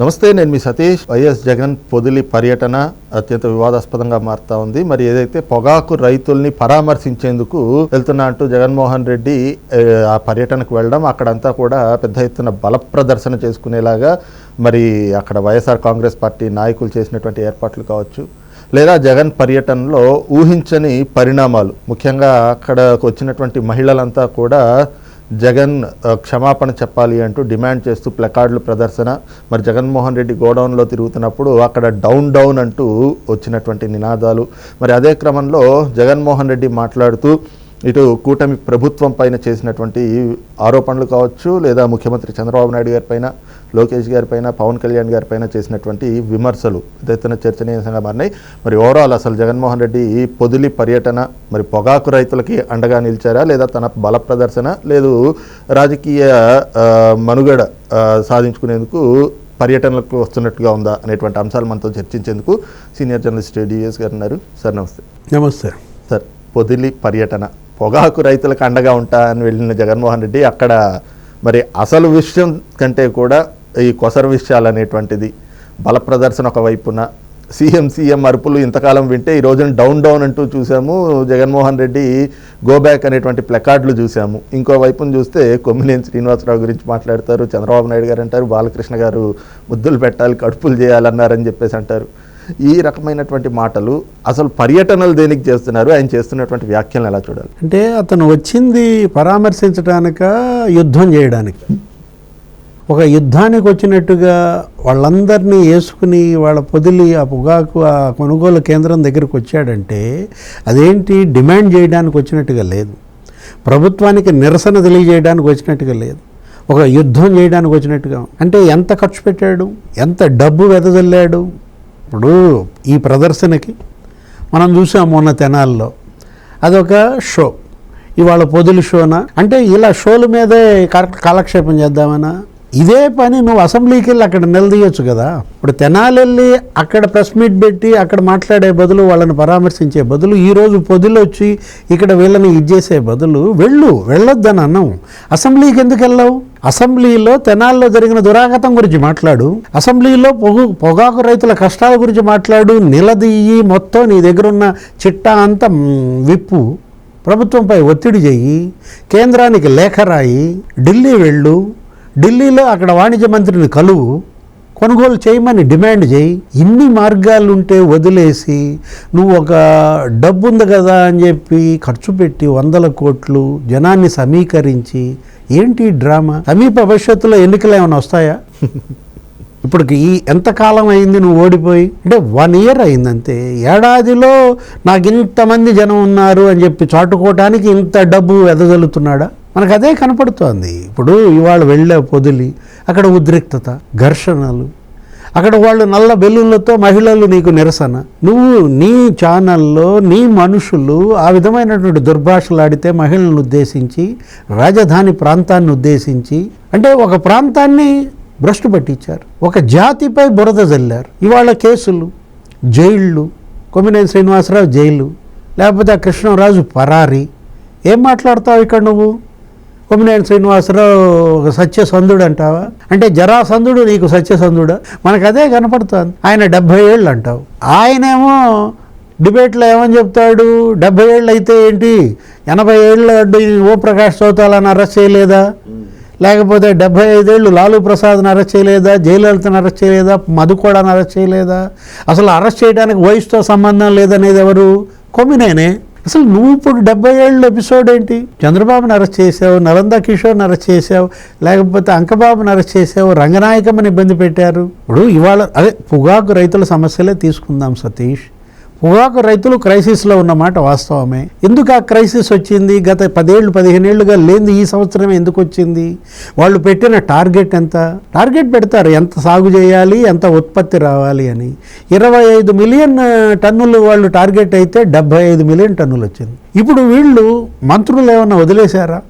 నమస్తే నేను మీ సతీష్. వైఎస్ జగన్ పొదిలి పర్యటన అత్యంత వివాదాస్పదంగా మారుతా ఉంది. మరి ఏదైతే పొగాకు రైతుల్ని పరామర్శించేందుకు వెళ్తున్నా అంటూ జగన్మోహన్ రెడ్డి ఆ పర్యటనకు వెళ్ళడం అక్కడంతా కూడా పెద్ద ఎత్తున బల ప్రదర్శన చేసుకునేలాగా మరి అక్కడ వైఎస్ఆర్ కాంగ్రెస్ పార్టీ నాయకులు చేసినటువంటి ఏర్పాట్లు కావచ్చు లేదా జగన్ పర్యటనలో ఊహించని పరిణామాలు. ముఖ్యంగా అక్కడకు వచ్చినటువంటి మహిళలంతా కూడా జగన్ క్షమాపణ చెప్పాలి అంటూ డిమాండ్ చేస్తూ ప్లకార్డులు ప్రదర్శన మరి జగన్మోహన్ రెడ్డి గోడౌన్లో తిరుగుతున్నప్పుడు అక్కడ డౌన్ డౌన్ అంటూ వచ్చినటువంటి నినాదాలు. మరి అదే క్రమంలో జగన్మోహన్ రెడ్డి మాట్లాడుతూ ఇటు కూటమి ప్రభుత్వం పైన చేసినటువంటి ఆరోపణలు కావచ్చు లేదా ముఖ్యమంత్రి చంద్రబాబు నాయుడు గారి పైన లోకేష్ గారి పైన పవన్ కళ్యాణ్ గారి పైన చేసినటువంటి విమర్శలు ఎత్తైన చర్చనీయాంశంగా మారినాయి మరి ఓవరాల్ అసలు జగన్మోహన్ రెడ్డి ఈ పొదిలి పర్యటన మరి పొగాకు రైతులకి అండగా నిలిచారా? లేదా తన బల ప్రదర్శన? లేదు రాజకీయ మనుగడ సాధించుకునేందుకు పర్యటనలకు వస్తున్నట్టుగా ఉందా అనేటువంటి అంశాలు మనతో చర్చించేందుకు సీనియర్ జర్నలిస్ట్ డిఎస్ గారు ఉన్నారు. సార్ నమస్తే. నమస్తే. సార్ పొదిలి పర్యటన పొగాకు రైతులకు అండగా ఉంటా అని వెళ్ళిన జగన్మోహన్ రెడ్డి అక్కడ మరి అసలు విషయం కంటే కూడా ఈ కొసర విషయాలు అనేటువంటిది. బల ప్రదర్శన ఒక వైపున. సీఎం సీఎం అరుపులు ఇంతకాలం వింటే ఈ రోజున డౌన్ డౌన్ అంటూ చూసాము. జగన్మోహన్ రెడ్డి గోబ్యాక్ అనేటువంటి ప్లకార్డులు చూసాము. ఇంకోవైపున చూస్తే కొమ్మినేని శ్రీనివాసరావు గురించి మాట్లాడతారు. చంద్రబాబు నాయుడు గారు అంటారు బాలకృష్ణ గారు ముద్దులు పెట్టాలి కడుపులు చేయాలన్నారని చెప్పేసి అంటారు. ఈ రకమైనటువంటి మాటలు అసలు పర్యటనలు దేనికి చేస్తున్నారు? ఆయన చేస్తున్నటువంటి వ్యాఖ్యలను ఎలా చూడాలి? అంటే అతను వచ్చింది పరామర్శించడానిక యుద్ధం చేయడానికి? ఒక యుద్ధానికి వచ్చినట్టుగా వాళ్ళందరినీ వేసుకుని వాళ్ళ పొదిలి ఆ పొగాకు ఆ కొనుగోలు కేంద్రం దగ్గరికి వచ్చాడంటే అదేంటి? డిమాండ్ చేయడానికి వచ్చినట్టుగా లేదు. ప్రభుత్వానికి నిరసన తెలియజేయడానికి వచ్చినట్టుగా లేదు. ఒక యుద్ధం చేయడానికి వచ్చినట్టుగా అంటే ఎంత ఖర్చు పెట్టాడు? ఎంత డబ్బు వెదజల్లాడు? ఇప్పుడు ఈ ప్రదర్శనకి మనం చూసాం మొన్న తెనాల్లో. అదొక షో. ఇవాళ పొదులు షోనా? అంటే ఇలా షోల మీదే కరెక్ట్ కాలక్షేపం చేద్దామనా? ఇదే పని నువ్వు అసెంబ్లీకి వెళ్ళి అక్కడ నిలదీయొచ్చు కదా. ఇప్పుడు తెనాలి వెళ్ళి అక్కడ ప్రెస్ మీట్ పెట్టి అక్కడ మాట్లాడే బదులు వాళ్ళని పరామర్శించే బదులు ఈరోజు పొదులు వచ్చి ఇక్కడ వీళ్ళని ఇచ్చేసే బదులు వెళ్ళు వెళ్ళొద్దని అన్నాం అసెంబ్లీకి ఎందుకు వెళ్ళావు అసెంబ్లీలో తెనాల్లో జరిగిన దురాగతం గురించి మాట్లాడు. అసెంబ్లీలో పొగు పొగాకు రైతుల కష్టాల గురించి మాట్లాడు. నిలదీయి మొత్తం నీ దగ్గర ఉన్న చిట్టా అంతా విప్పు. ప్రభుత్వంపై ఒత్తిడి చెయ్యి. కేంద్రానికి లేఖ రాయి. ఢిల్లీ వెళ్ళు. ఢిల్లీలో అక్కడ వాణిజ్య మంత్రిని కలువు కొనుగోలు చేయమని డిమాండ్ చేయి ఇన్ని మార్గాలు ఉంటే వదిలేసి నువ్వు ఒక డబ్బు ఉంది కదా అని చెప్పి ఖర్చు పెట్టి వందల కోట్లు జనాన్ని సమీకరించి ఏంటి డ్రామా? సమీప భవిష్యత్తులో ఎన్నికలు ఏమైనా వస్తాయా? ఇప్పటికి ఈ ఎంతకాలం అయింది నువ్వు ఓడిపోయి? అంటే వన్ ఇయర్ అయిందంతే. ఏడాదిలో నాకు ఇంతమంది జనం ఉన్నారు అని చెప్పి చాటుకోవటానికి ఇంత డబ్బు ఎదగలుగుతున్నాడా మనకు అదే కనపడుతోంది. ఇప్పుడు ఇవాళ వెళ్ళే పొదిలి అక్కడ ఉద్రిక్తత ఘర్షణలు అక్కడ వాళ్ళు నల్ల బెల్లులతో మహిళలు నీకు నిరసన. నువ్వు నీ ఛానల్లో నీ మనుషులు ఆ విధమైనటువంటి దుర్భాషలాడితే మహిళలను ఉద్దేశించి రాజధాని ప్రాంతాన్ని ఉద్దేశించి అంటే ఒక ప్రాంతాన్ని భ్రష్టు పట్టించారు. ఒక జాతిపై బురద జల్లారు. ఇవాళ కేసులు జైళ్ళు కొమ్మినేని శ్రీనివాసరావు జైలు లేకపోతే ఆ కృష్ణరాజు పరారి. ఏం మాట్లాడతావు ఇక్కడ నువ్వు? కొమ్మినేని శ్రీనివాసరావు ఒక సత్యసంధుడు అంటావా? అంటే జరాసంధుడు నీకు సత్యసంధుడు? మనకు అదే కనపడుతుంది. ఆయన డెబ్భై ఏళ్ళు అంటావు. ఆయనేమో డిబేట్లో ఏమని చెప్తాడు? డెబ్భై ఏళ్ళు అయితే ఏంటి? ఎనభై ఏళ్ళు ఓ ప్రకాష్ చౌతాలని అరెస్ట్ చేయలేదా? లేకపోతే డెబ్బై ఐదేళ్ళు లాలూ ప్రసాద్ని అరెస్ట్ చేయలేదా? జయలలితను అరెస్ట్ చేయలేదా? మధుకోడాను అరెస్ట్ చేయలేదా? అసలు అరెస్ట్ చేయడానికి వయసుతో సంబంధం లేదనేది ఎవరు? కొమ్మినేనే. అసలు నువ్వు ఇప్పుడు డెబ్బై ఏళ్ళ ఎపిసోడ్ ఏంటి? చంద్రబాబుని అరెస్ట్ చేసావు నలంద కిషోర్ని అరెస్ట్ చేసావు లేకపోతే అంకబాబుని అరెస్ట్ చేసావు రంగనాయకమ్మని ఇబ్బంది పెట్టారు. ఇప్పుడు ఇవాళ అదే పొగాకు రైతుల సమస్యలే తీసుకుందాం సతీష్. పొగాకు రైతులు క్రైసిస్లో ఉన్నమాట వాస్తవమే. ఎందుకు ఆ క్రైసిస్ వచ్చింది? గత పదేళ్ళు పదిహేనేళ్ళుగా లేనిది ఈ సంవత్సరమే ఎందుకు వచ్చింది? వాళ్ళు పెట్టిన టార్గెట్ ఎంత? టార్గెట్ పెడతారు ఎంత సాగు చేయాలి ఎంత ఉత్పత్తి రావాలి అని. ఇరవై ఐదు మిలియన్ టన్నులు వాళ్ళు టార్గెట్ అయితే డెబ్బై ఐదు మిలియన్ టన్నులు వచ్చింది. ఇప్పుడు వీళ్ళు మంత్రులు ఏమైనా వదిలేశారా?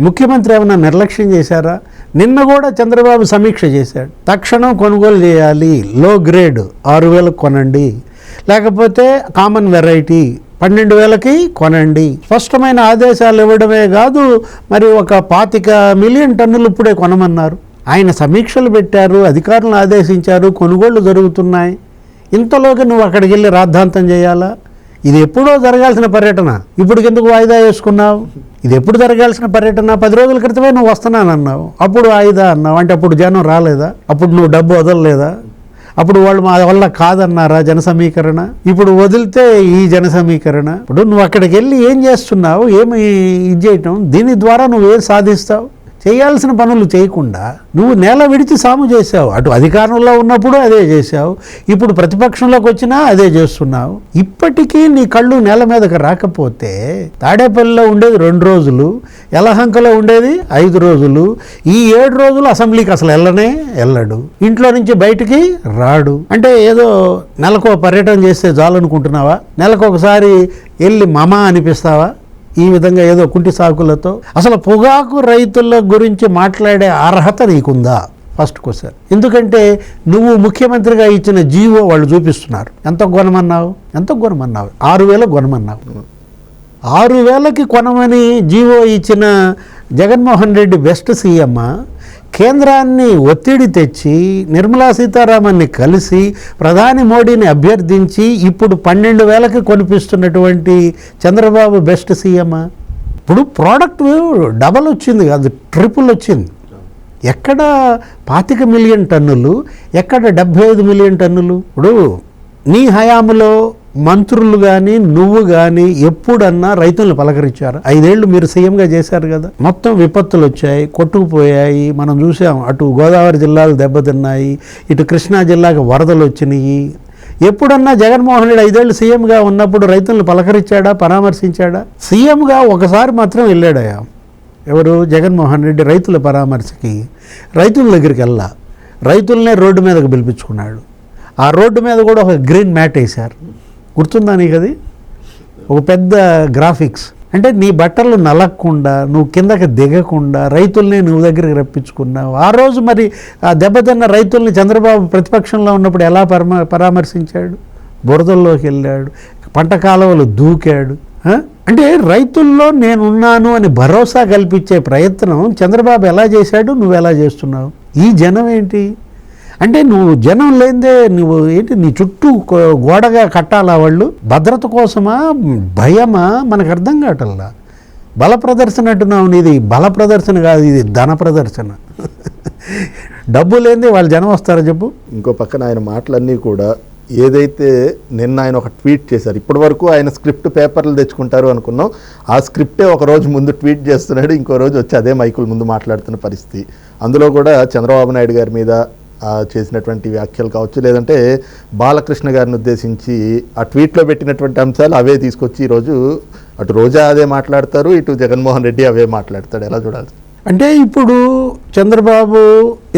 ముఖ్యమంత్రి ఏమైనా నిర్లక్ష్యం చేశారా? నిన్న కూడా చంద్రబాబు సమీక్ష చేశాడు. తక్షణం కొనుగోలు చేయాలి లో గ్రేడ్ ఆరు వేలకు కొనండి. లేకపోతే కామన్ వెరైటీ పన్నెండు వేలకి కొనండి. స్పష్టమైన ఆదేశాలు ఇవ్వడమే కాదు మరి ఒక పాతిక మిలియన్ టన్నులు ఇప్పుడే కొనమన్నారు. ఆయన సమీక్షలు పెట్టారు అధికారులను ఆదేశించారు కొనుగోళ్ళు జరుగుతున్నాయి. ఇంతలోకి నువ్వు అక్కడికి వెళ్ళి రాద్ధాంతం చేయాలా? ఇది ఎప్పుడో జరగాల్సిన పర్యటన. ఇప్పుడు ఎందుకు వాయిదా వేసుకున్నావు? ఇది ఎప్పుడు జరగాల్సిన పర్యటన? పది రోజుల క్రితమే నువ్వు వస్తున్నానన్నావు. అప్పుడు వాయిదా అన్నావు. అంటే అప్పుడు జనం రాలేదా? అప్పుడు నువ్వు డబ్బు వదలలేదా? అప్పుడు వాళ్ళు మా వల్ల కాదన్నారా జన సమీకరణ ఇప్పుడు వదిలితే ఈ జన సమీకరణ ఇప్పుడు నువ్వు అక్కడికి వెళ్ళి ఏం చేస్తున్నావు? ఏమి ఇది చేయటం? దీని ద్వారా నువ్వు ఏం సాధిస్తావు? చేయాల్సిన పనులు చేయకుండా నువ్వు నేల విడిచి సాము చేసావు అటు అధికారంలో ఉన్నప్పుడు అదే చేసావు ఇప్పుడు ప్రతిపక్షంలోకి వచ్చినా అదే చేస్తున్నావు. ఇప్పటికీ నీ కళ్ళు నేల మీదకి రాకపోతే తాడేపల్లిలో ఉండేది రెండు రోజులు యలహంకలో ఉండేది ఐదు రోజులు. ఈ ఏడు రోజులు అసెంబ్లీకి అసలు వెళ్ళనే వెళ్ళడు. ఇంట్లో నుంచి బయటికి రాడు. అంటే ఏదో నెలకు పర్యటన చేస్తే చాలనుకుంటున్నావా నెలకు ఒకసారి వెళ్ళి మమ అనిపిస్తావా? ఈ విధంగా ఏదో కుంటి సాకులతో అసలు పొగాకు రైతుల గురించి మాట్లాడే అర్హత నీకుందా? ఫస్ట్ క్వశ్చన్ ఎందుకంటే నువ్వు ముఖ్యమంత్రిగా ఇచ్చిన జీవో వాళ్ళు చూపిస్తున్నారు. ఎంత గుణమన్నావు ఎంత గుణమన్నావు ఆరు వేల కొనమన్నావు ఆరు వేలకి కొనమని జీవో ఇచ్చిన జగన్మోహన్ రెడ్డి బెస్ట్ సీఎం కేంద్రాన్ని ఒత్తిడి తెచ్చి నిర్మలా సీతారామన్ని కలిసి ప్రధాని మోడీని అభ్యర్థించి ఇప్పుడు పన్నెండు వేలకి కొనిపిస్తున్నటువంటి చంద్రబాబు బెస్ట్ సీఎం. ఇప్పుడు ప్రోడక్ట్ డబల్ వచ్చింది కాదు ట్రిపుల్ వచ్చింది. ఎక్కడ పాతిక మిలియన్ టన్నులు ఎక్కడ డెబ్భై ఐదు మిలియన్ టన్నులు? ఇప్పుడు నీ హయాంలో మంత్రులు కానీ నువ్వు కానీ ఎప్పుడన్నా రైతులను పలకరించారు? ఐదేళ్ళు మీరు సీఎంగా చేశారు కదా. మొత్తం విపత్తులు వచ్చాయి కొట్టుకుపోయాయి. మనం చూసాం అటు గోదావరి జిల్లాలు దెబ్బతిన్నాయి ఇటు కృష్ణా జిల్లాకు వరదలు వచ్చినాయి. ఎప్పుడన్నా జగన్మోహన్ రెడ్డి ఐదేళ్ళు సీఎంగా ఉన్నప్పుడు రైతులను పలకరించాడా పరామర్శించాడా? సీఎంగా ఒకసారి మాత్రం వెళ్ళాడయా ఎవరు? జగన్మోహన్ రెడ్డి రైతుల పరామర్శకి. రైతుల దగ్గరికి వెళ్ళా. రైతులనే రోడ్డు మీదకు పిలిపించుకున్నాడు. ఆ రోడ్డు మీద కూడా ఒక గ్రీన్ మ్యాట్ వేశారు. గుర్తుందా నీకు అది ఒక పెద్ద గ్రాఫిక్స్ అంటే నీ బట్టలు నలగకుండా నువ్వు కిందకి దిగకుండా రైతుల్ని నువ్వు దగ్గరికి రప్పించుకున్నావు. ఆ రోజు మరి ఆ దెబ్బతిన్న రైతుల్ని చంద్రబాబు ప్రతిపక్షంలో ఉన్నప్పుడు ఎలా పరమ పరామర్శించాడు? బురదల్లోకి వెళ్ళాడు పంట కాలువలు దూకాడు అంటే రైతుల్లో నేనున్నాను అని భరోసా కల్పించే ప్రయత్నం చంద్రబాబు ఎలా చేశాడు నువ్వు ఎలా చేస్తున్నావు? ఈ జనం ఏంటి? అంటే నువ్వు జనం లేదే నువ్వు ఏంటి నీ చుట్టూ గోడగా కట్టాలా వాళ్ళు? భద్రత కోసమా? భయమా? మనకు అర్థం కావటల్లా బల ప్రదర్శన అంటున్నావు నీది. బల ప్రదర్శన కాదు ఇది ధన ప్రదర్శన. డబ్బు లేనిదే వాళ్ళు జనం వస్తారా చెప్పు? ఇంకో పక్కన ఆయన మాటలన్నీ కూడా ఏదైతే నిన్న ఆయన ఒక ట్వీట్ చేశారు ఇప్పటి వరకు ఆయన స్క్రిప్ట్ పేపర్లు తెచ్చుకుంటారు అనుకున్నాం. ఆ స్క్రిప్టే ఒక రోజు ముందు ట్వీట్ చేస్తున్నాడు ఇంకో రోజు వచ్చి అదే మైకుల ముందు మాట్లాడుతున్న పరిస్థితి. అందులో కూడా చంద్రబాబు నాయుడు గారి మీద చేసినటువంటి వ్యాఖ్యలు కావచ్చు లేదంటే బాలకృష్ణ గారిని ఉద్దేశించి ఆ ట్వీట్లో పెట్టినటువంటి అంశాలు అవే తీసుకొచ్చి ఈరోజు అటు రోజా అదే మాట్లాడతారు ఇటు జగన్మోహన్ రెడ్డి అవే మాట్లాడతాడు ఎలా చూడాలి? అంటే ఇప్పుడు చంద్రబాబు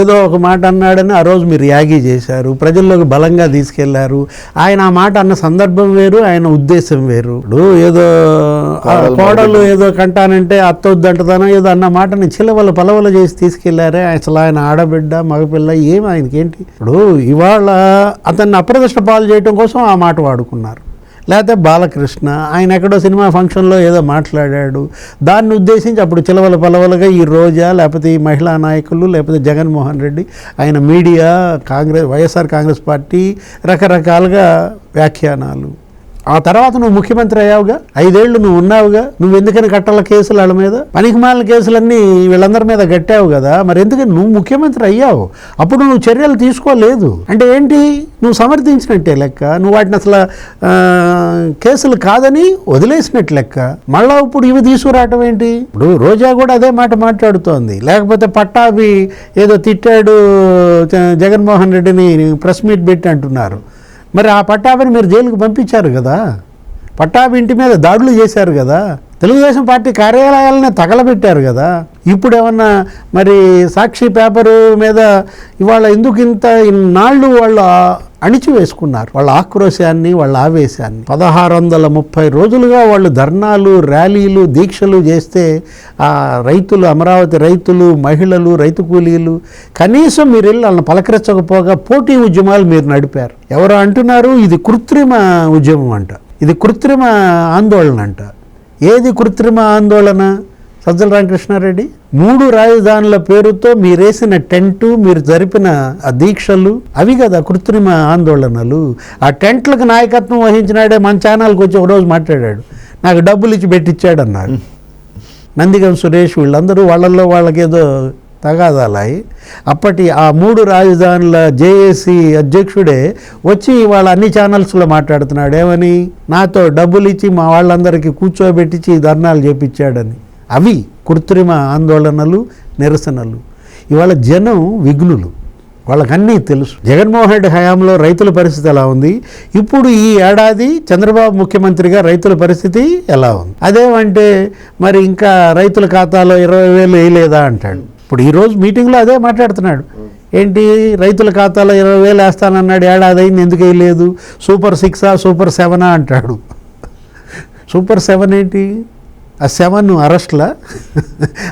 ఏదో ఒక మాట అన్నాడని ఆ రోజు మీరు యాగి చేశారు ప్రజల్లోకి బలంగా తీసుకెళ్ళారు. ఆయన ఆ మాట అన్న సందర్భం వేరు ఆయన ఉద్దేశం వేరు. ఇప్పుడు ఏదో కోడలు ఏదో కంటానంటే అత్త వద్దంటదానో ఏదో అన్న మాటని చిలవల పలవల చేసి తీసుకెళ్ళారే. అసలు ఆయన ఆడబిడ్డ మగపిల్ల ఏం ఆయనకేంటి? ఇప్పుడు ఇవాళ అతన్ని అప్రదర్శన పాలు చేయడం కోసం ఆ మాట వాడుకున్నారు. లేకపోతే బాలకృష్ణ ఆయన ఎక్కడో సినిమా ఫంక్షన్లో ఏదో మాట్లాడాడు. దాన్ని ఉద్దేశించి అప్పుడు చిలవల పలవలుగా ఈ రోజా లేకపోతే ఈ మహిళా నాయకులు లేకపోతే జగన్మోహన్ రెడ్డి ఆయన media Congress YSR Congress party రకరకాలుగా వ్యాఖ్యానాలు. ఆ తర్వాత నువ్వు ముఖ్యమంత్రి అయ్యావుగా? ఐదేళ్ళు నువ్వు ఉన్నావుగా? నువ్వు ఎందుకని కట్టాల కేసులు వాళ్ళ మీద? పనికిమాలిన కేసులన్నీ వీళ్ళందరి మీద కట్టావు కదా? మరి ఎందుకని నువ్వు ముఖ్యమంత్రి అయ్యావు? అప్పుడు నువ్వు చర్యలు తీసుకోలేదు. అంటే ఏంటి? నువ్వు సమర్థించినట్టే లెక్క. నువ్వు వాటిని అసలు కేసులు కాదని వదిలేసినట్టు లెక్క. మళ్ళా ఇప్పుడు ఇవి తీసుకురావటం ఏంటి? ఇప్పుడు రోజా కూడా అదే మాట మాట్లాడుతోంది. లేకపోతే పట్టాభి ఏదో తిట్టాడు జ- జగన్మోహన్ రెడ్డిని ప్రెస్ మీట్ పెట్టి అంటున్నారు. మరి ఆ పట్టాభిని మీరు జైలుకు పంపించారు కదా? పట్టాభి ఇంటి మీద దాడులు చేశారు కదా? తెలుగుదేశం పార్టీ కార్యాలయాలనే తగలబెట్టారు కదా? ఇప్పుడు ఏమన్నా మరి సాక్షి పేపరు మీద ఇవాళ ఎందుకు ఇంత ఇన్నాళ్ళు వాళ్ళు అణిచివేసుకున్నారు. వాళ్ళ ఆక్రోశాన్ని వాళ్ళ ఆవేశాన్ని. పదహారు వందల ముప్పై రోజులుగా వాళ్ళు ధర్నాలు ర్యాలీలు దీక్షలు చేస్తే ఆ రైతులు అమరావతి రైతులు మహిళలు రైతు కూలీలు కనీసం మీరు వెళ్ళి వాళ్ళని పలకరించకపోగా పోటీ ఉద్యమాలు మీరు నడిపారు. ఎవరు అంటున్నారు? ఇది కృత్రిమ ఉద్యమం అంట. ఇది కృత్రిమ ఆందోళన అంట. ఏది కృత్రిమ ఆందోళన? సజ్జల రామకృష్ణారెడ్డి మూడు రాజధానుల పేరుతో మీరేసిన టెంటు మీరు జరిపిన ఆ దీక్షలు అవి కదా కృత్రిమ ఆందోళనలు. ఆ టెంట్లకు నాయకత్వం వహించినాడే మన ఛానల్కి వచ్చి ఒక రోజు మాట్లాడాడు. నాకు డబ్బులు ఇచ్చి పెట్టించాడు అన్నాడు నందిగం సురేష్ వీళ్ళందరూ వాళ్ళల్లో వాళ్ళకేదో తగాదాలాయి. అప్పటి ఆ మూడు రాజధానుల జేఏసీ అధ్యక్షుడే వచ్చి వాళ్ళ అన్ని ఛానల్స్లో మాట్లాడుతున్నాడు. ఏమని? నాతో డబ్బులు ఇచ్చి మా వాళ్ళందరికీ కూర్చోబెట్టించి ధర్నాలు చేపించాడని అవి కృత్రిమ ఆందోళనలు నిరసనలు. ఇవాళ జనం విఘ్నులు. వాళ్ళకన్నీ తెలుసు. జగన్మోహన్ రెడ్డి హయాంలో రైతుల పరిస్థితి ఎలా ఉంది? ఇప్పుడు ఈ ఏడాది చంద్రబాబు ముఖ్యమంత్రిగా రైతుల పరిస్థితి ఎలా ఉంది? అదేమంటే మరి ఇంకా రైతుల ఖాతాలో ఇరవై వేలు వేయలేదా అంటాడు. ఇప్పుడు ఈరోజు మీటింగ్లో అదే మాట్లాడుతున్నాడు. ఏంటి? రైతుల ఖాతాలో ఇరవై వేలు వేస్తానన్నాడు. ఏడాది అయింది ఎందుకు వేయలేదు? సూపర్ సిక్సా సూపర్ సెవెనా అంటాడు. సూపర్ సెవెన్ ఏంటి? ఆ సెవెన్ అరెస్ట్లో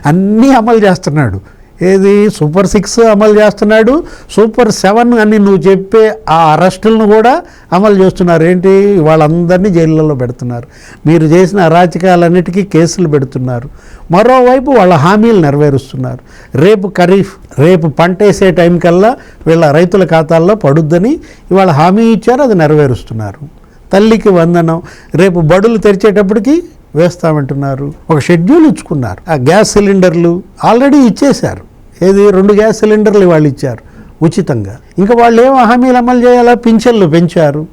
అన్నీ అమలు చేస్తున్నాడు. ఏది? సూపర్ సిక్స్ అమలు చేస్తున్నాడు. సూపర్ సెవెన్ అని నువ్వు చెప్పే ఆ అరెస్టులను కూడా అమలు చేస్తున్నారు. ఏంటి? వాళ్ళందరినీ జైళ్ళలో పెడుతున్నారు. మీరు చేసిన అరాచకాలన్నిటికీ కేసులు పెడుతున్నారు. మరోవైపు వాళ్ళ హామీలు నెరవేరుస్తున్నారు. రేపు ఖరీఫ్ రేపు పంట వేసే టైం కల్లా వీళ్ళ రైతుల ఖాతాల్లో పడుద్దని ఇవాళ హామీ ఇచ్చారు. అది నెరవేరుస్తున్నారు. తల్లికి వందనం. రేపు బడులు తెరిచేటప్పటికి వేస్తామంటున్నారు. ఒక షెడ్యూల్ ఇచ్చుకున్నారు. ఆ గ్యాస్ సిలిండర్లు ఆల్రెడీ ఇచ్చేశారు. ఏది? రెండు గ్యాస్ సిలిండర్లు వాళ్ళు ఇచ్చారు ఉచితంగా. ఇంకా వాళ్ళు ఏం హామీలు అమలు చేయాలా? పింఛన్లు పెంచారు.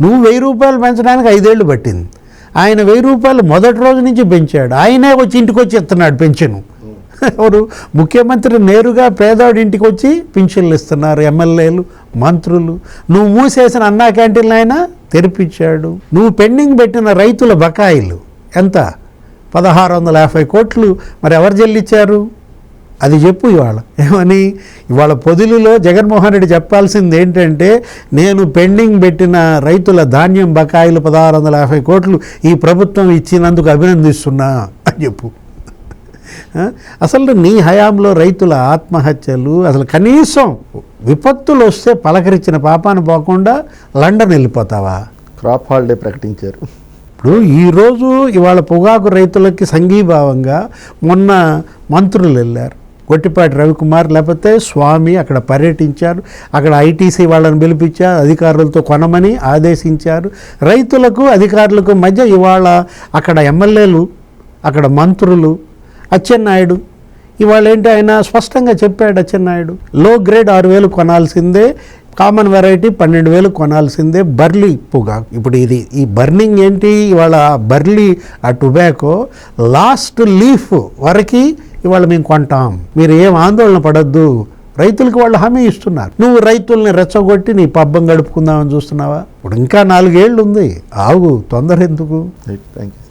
నువ్వు వెయ్యి రూపాయలు పెంచడానికి ఐదేళ్ళు పట్టింది. ఆయన వెయ్యి రూపాయలు మొదటి రోజు నుంచి పెంచాడు. ఆయనే వచ్చి ఇంటికి వచ్చి ఇస్తున్నాడు పెన్షను ఎవరు? ముఖ్యమంత్రి నేరుగా పేదవాడి ఇంటికి వచ్చి పింఛన్లు ఇస్తున్నారు. ఎమ్మెల్యేలు మంత్రులు. నువ్వు మూసేసిన అన్నా క్యాంటీన్లు అయినా తెరిపించాడు. నువ్వు పెండింగ్ పెట్టిన రైతుల బకాయిలు. ఎంత? పదహారు వందల యాభై కోట్లు మరి ఎవరు చెల్లించారు అది చెప్పు ఇవాళ. ఏమని? ఇవాళ పొదులులో జగన్మోహన్ రెడ్డి చెప్పాల్సింది ఏంటంటే నేను పెండింగ్ పెట్టిన రైతుల ధాన్యం బకాయిలు పదహారు వందల యాభై కోట్లు ఈ ప్రభుత్వం ఇచ్చినందుకు అభినందిస్తున్నా అని చెప్పు. అసలు నీ హయాంలో రైతుల ఆత్మహత్యలు అసలు కనీసం విపత్తులు వస్తే పలకరించిన పాపాన పోకుండా లండన్ వెళ్ళిపోతావా? క్రాప్ హాలిడే ప్రకటించారు. ఇప్పుడు ఈరోజు ఇవాళ పొగాకు రైతులకి సంఘీభావంగా మొన్న మంత్రులు వెళ్ళారు. గొట్టిపాటి రవికుమార్ లేకపోతే స్వామి అక్కడ పర్యటించారు. అక్కడ ఐటీసీ వాళ్ళని పిలిపించారు. అధికారులతో కొనమని ఆదేశించారు. రైతులకు అధికారులకు మధ్య ఇవాళ అక్కడ ఎమ్మెల్యేలు అక్కడ మంత్రులు అచ్చెన్నాయుడు ఇవాళ ఏంటి ఆయన స్పష్టంగా చెప్పాడు అచ్చెన్నాయుడు లో గ్రేడ్ ఆరు వేలు కొనాల్సిందే కామన్ వెరైటీ పన్నెండు వేలు కొనాల్సిందే బర్లీ పొగ. ఇప్పుడు ఇది ఈ బర్నింగ్ ఏంటి? ఇవాళ ఆ బర్లీ ఆ టొబాకో లాస్ట్ లీఫ్ వరకు ఇవాళ మేము కొంటాం. మీరు ఏం ఆందోళన పడద్దు. రైతులకు వాళ్ళు హామీ ఇస్తున్నారు. నువ్వు రైతుల్ని రెచ్చగొట్టి నీ పబ్బం గడుపుకుందామని చూస్తున్నావా? ఇప్పుడు ఇంకా నాలుగేళ్ళు ఉంది. ఆగు తొందర ఎందుకు? Thank you